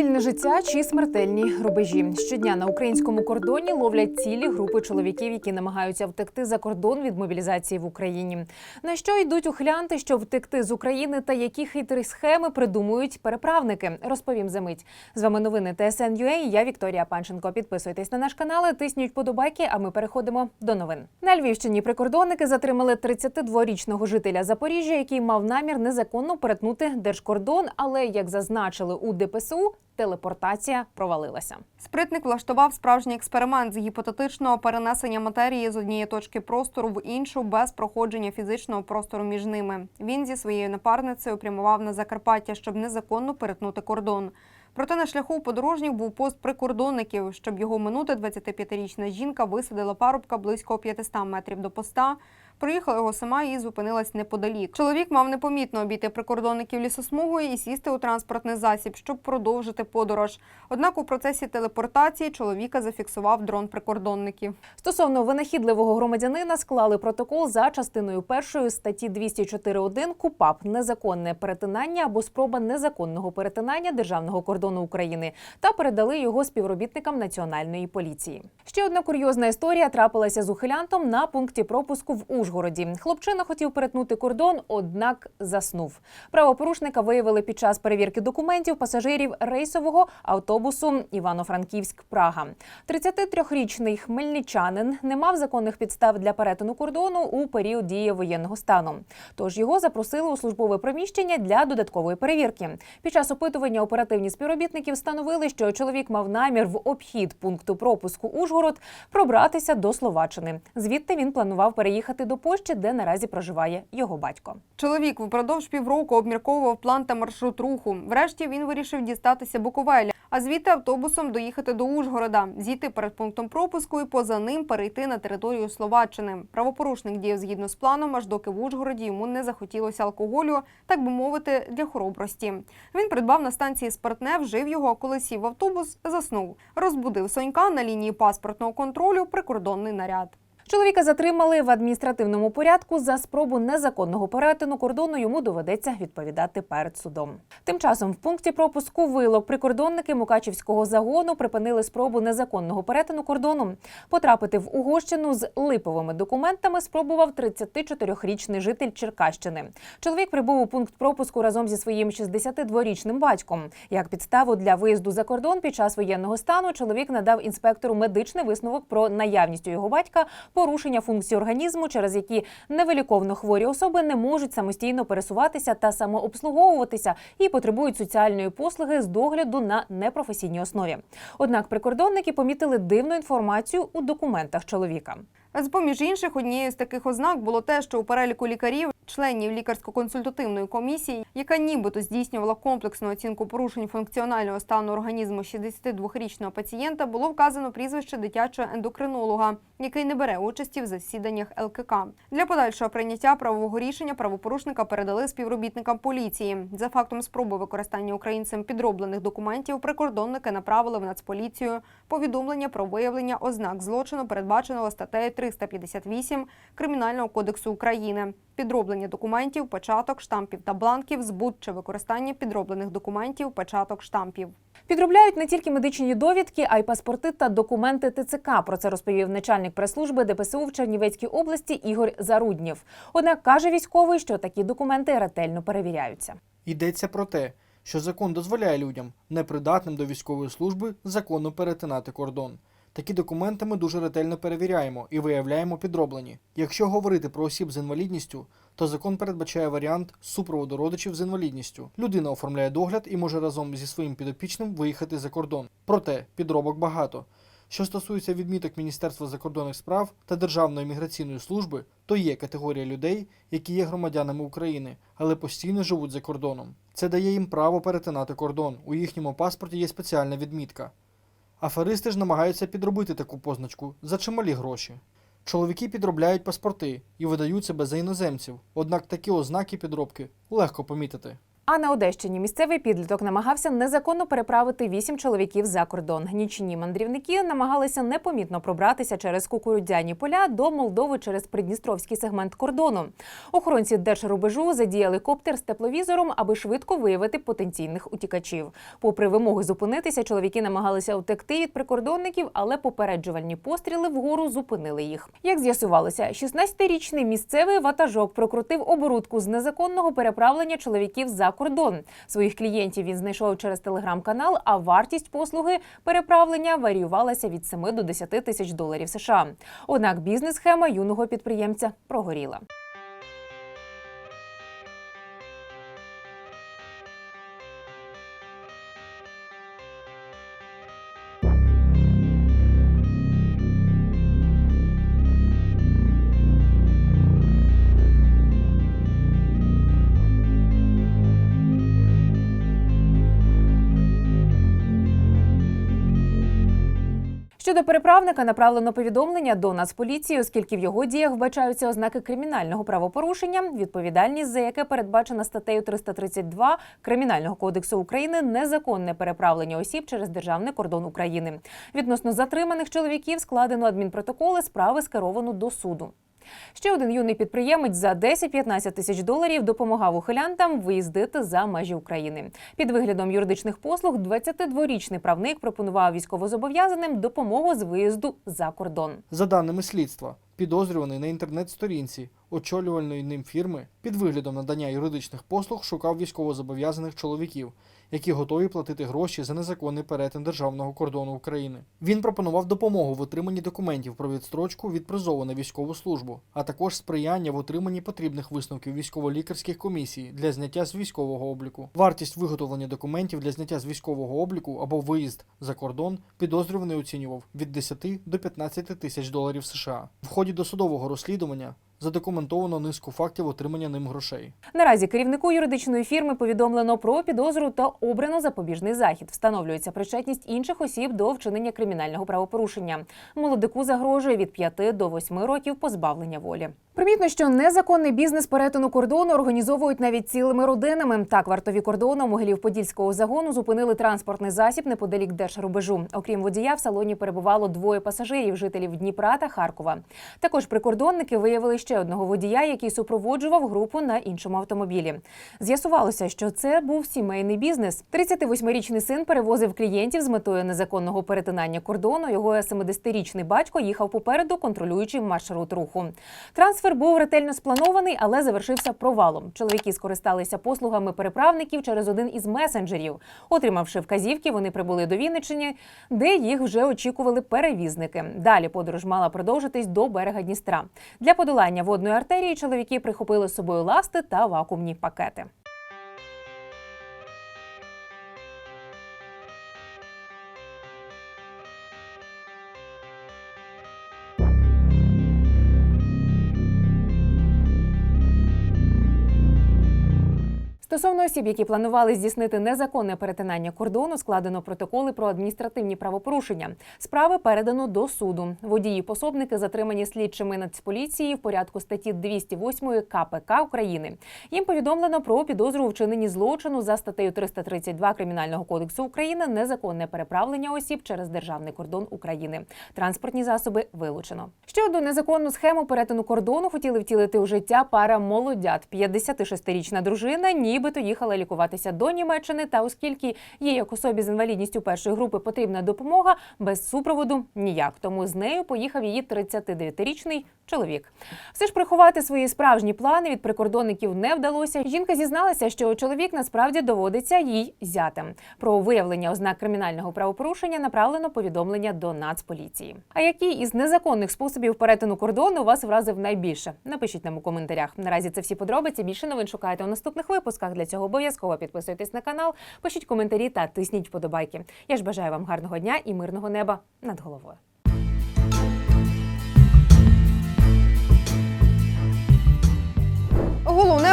Вільне життя чи смертельні рубежі. Щодня на українському кордоні ловлять цілі групи чоловіків, які намагаються втекти за кордон від мобілізації в Україні. На що йдуть ухилянти, щоб втекти з України, та які хитрі схеми придумують переправники? Розповім за мить. З вами новини ТСН.UA, Я Вікторія Панченко. Підписуйтесь на наш канал, тисніть подобайки. А ми переходимо до новин. На Львівщині прикордонники затримали 32-річного жителя Запоріжжя, який мав намір незаконно перетнути держкордон, але як зазначили у ДПСУ, телепортація провалилася. Спритник влаштував справжній експеримент з гіпотетичного перенесення матерії з однієї точки простору в іншу без проходження фізичного простору між ними. Він зі своєю напарницею прямував на Закарпаття, щоб незаконно перетнути кордон. Проте на шляху подорожніх був пост прикордонників. Щоб його минути, 25-річна жінка висадила парубка близько 500 метрів до поста. Проїхала його сама і зупинилась неподалік. Чоловік мав непомітно обійти прикордонників лісосмугою і сісти у транспортний засіб, щоб продовжити подорож. Однак у процесі телепортації чоловіка зафіксував дрон прикордонників. Стосовно винахідливого громадянина склали протокол за частиною першої статті 204.1 КУПАП незаконне перетинання або спроба незаконного перетинання державного кордону України та передали його співробітникам національної поліції. Ще одна курйозна історія трапилася з ухилянтом на пункті пропуску в Ужгороді. Хлопчина хотів перетнути кордон, однак заснув. Правопорушника виявили під час перевірки документів пасажирів рейсового автобусу Івано-Франківськ-Прага. 33-річний хмельничанин не мав законних підстав для перетину кордону у період дії воєнного стану. Тож його запросили у службове приміщення для додаткової перевірки. Під час опитування оперативні співробітники встановили, що чоловік мав намір в обхід пункту пропуску Ужгород пробратися до Словаччини. Звідти він планував переїхати до Польщі, де наразі проживає його батько. Чоловік впродовж півроку обмірковував план та маршрут руху. Врешті він вирішив дістатися Буковеля, а звідти автобусом доїхати до Ужгорода, зійти перед пунктом пропуску і поза ним перейти на територію Словаччини. Правопорушник діяв згідно з планом, аж доки в Ужгороді йому не захотілося алкоголю, так би мовити, для хоробрості. Він придбав на станції спиртне, вжив його, а коли сів в автобус, заснув. Розбудив сонька на лінії паспортного контролю прикордонний наряд. Чоловіка затримали в адміністративному порядку за спробу незаконного перетину кордону. Йому доведеться відповідати перед судом. Тим часом в пункті пропуску вилок прикордонники Мукачівського загону припинили спробу незаконного перетину кордону. Потрапити в Угорщину з липовими документами спробував 34-річний житель Черкащини. Чоловік прибув у пункт пропуску разом зі своїм 62-річним батьком. Як підставу для виїзду за кордон під час воєнного стану чоловік надав інспектору медичний висновок про наявність у його батька порушення функцій організму, через які невиліковно хворі особи не можуть самостійно пересуватися та самообслуговуватися і потребують соціальної послуги з догляду на непрофесійній основі. Однак прикордонники помітили дивну інформацію у документах чоловіка. З поміж інших, однією з таких ознак було те, що у переліку лікарів, членів лікарсько-консультативної комісії, яка нібито здійснювала комплексну оцінку порушень функціонального стану організму 62-річного пацієнта, було вказано прізвище дитячого ендокринолога, який не бере участі в засіданнях ЛКК. Для подальшого прийняття правового рішення правопорушника передали співробітникам поліції. За фактом спроби використання українцем підроблених документів, прикордонники направили в Нацполіцію повідомлення про виявлення ознак злочину, передбаченого статтею 358 Кримінального кодексу України. Підроблення документів, початок штампів та бланків, збут чи використання підроблених документів, початок штампів. Підробляють не тільки медичні довідки, а й паспорти та документи ТЦК. Про це розповів начальник прес-служби ДПСУ в Чернівецькій області Ігор Заруднєв. Однак каже військовий, що такі документи ретельно перевіряються. Йдеться про те, що закон дозволяє людям, непридатним до військової служби, законно перетинати кордон. Такі документи ми дуже ретельно перевіряємо і виявляємо підроблені. Якщо говорити про осіб з інвалідністю, то закон передбачає варіант супроводу родичів з інвалідністю. Людина оформляє догляд і може разом зі своїм підопічним виїхати за кордон. Проте підробок багато. Що стосується відміток Міністерства закордонних справ та Державної міграційної служби, то є категорія людей, які є громадянами України, але постійно живуть за кордоном. Це дає їм право перетинати кордон. У їхньому паспорті є спеціальна відмітка. Аферисти ж намагаються підробити таку позначку за чималі гроші. Чоловіки підробляють паспорти і видають себе за іноземців, однак такі ознаки підробки легко помітити. А на Одещині місцевий підліток намагався незаконно переправити вісім чоловіків за кордон. Нічні мандрівники намагалися непомітно пробратися через кукурудзяні поля до Молдови через придністровський сегмент кордону. Охоронці держрубежу задіяли коптер з тепловізором, аби швидко виявити потенційних утікачів. Попри вимоги зупинитися, чоловіки намагалися утекти від прикордонників, але попереджувальні постріли вгору зупинили їх. Як з'ясувалося, 16-річний місцевий ватажок прокрутив оборудку з незаконного переправлення чоловіків за. Своїх клієнтів він знайшов через телеграм-канал, а вартість послуги переправлення варіювалася від 7 до 10 тисяч доларів США. Однак бізнес-схема юного підприємця прогоріла. Щодо переправника направлено повідомлення до Нацполіції, оскільки в його діях вбачаються ознаки кримінального правопорушення, відповідальність за яке передбачена статтею 332 Кримінального кодексу України незаконне переправлення осіб через державний кордон України. Відносно затриманих чоловіків складено адмінпротоколи, справи скеровано до суду. Ще один юний підприємець за 10-15 тисяч доларів допомагав ухилянтам виїздити за межі України. Під виглядом юридичних послуг 22-річний правник пропонував військовозобов'язаним допомогу з виїзду за кордон. За даними слідства, підозрюваний на інтернет-сторінці очолювальної ним фірми під виглядом надання юридичних послуг шукав військовозобов'язаних чоловіків, які готові платити гроші за незаконний перетин державного кордону України. Він пропонував допомогу в отриманні документів про відстрочку від призову на військову службу, а також сприяння в отриманні потрібних висновків військово-лікарських комісій для зняття з військового обліку. Вартість виготовлення документів для зняття з військового обліку або виїзд за кордон підозрюваний оцінював від 10 до 15 тисяч доларів США. В ході досудового розслідування задокументовано низку фактів отримання ним грошей. Наразі керівнику юридичної фірми повідомлено про підозру та обрано запобіжний захід. Встановлюється причетність інших осіб до вчинення кримінального правопорушення. Молодику загрожує від 5 до 8 років позбавлення волі. Примітно, що незаконний бізнес перетину кордону організовують навіть цілими родинами. Так, вартові кордону Могилів-Подільського загону зупинили транспортний засіб неподалік держрубежу. Окрім водія, в салоні перебувало двоє пасажирів, жителів Дніпра та Харкова. Також прикордонники виявили ще одного водія, який супроводжував групу на іншому автомобілі. З'ясувалося, що це був сімейний бізнес. 38-річний син перевозив клієнтів з метою незаконного перетинання кордону. Його 70-річний батько їхав попереду, контролюючи маршрут руху. Трансфер був ретельно спланований, але завершився провалом. Чоловіки скористалися послугами переправників через один із месенджерів. Отримавши вказівки, вони прибули до Вінниччини, де їх вже очікували перевізники. Далі подорож мала продовжитись до берега Дністра. Для подолання водної артерії чоловіки прихопили з собою ласти та вакуумні пакети. Стосовно осіб, які планували здійснити незаконне перетинання кордону, складено протоколи про адміністративні правопорушення. Справи передано до суду. Водії пособники затримані слідчими Нацполіції в порядку статті 208 КПК України. Їм повідомлено про підозру у вчиненні злочину за статтею 332 Кримінального кодексу України незаконне переправлення осіб через державний кордон України. Транспортні засоби вилучено. Ще одну незаконну схему перетину кордону хотіли втілити у життя пара молодят. 56-річна дружина нібито їхала лікуватися до Німеччини. Та оскільки їй, як особі з інвалідністю першої групи, потрібна допомога, без супроводу ніяк. Тому з нею поїхав її 39-річний чоловік. Все ж приховати свої справжні плани від прикордонників не вдалося. Жінка зізналася, що чоловік насправді доводиться їй зятем. Про виявлення ознак кримінального правопорушення направлено повідомлення до Нацполіції. А який із незаконних способів перетину кордону вас вразив найбільше? Напишіть нам у коментарях. Наразі це всі подробиці. Більше новин шукайте у наступних випусках. Для цього обов'язково підписуйтесь на канал, пишіть коментарі та тисніть вподобайки. Я ж бажаю вам гарного дня і мирного неба над головою.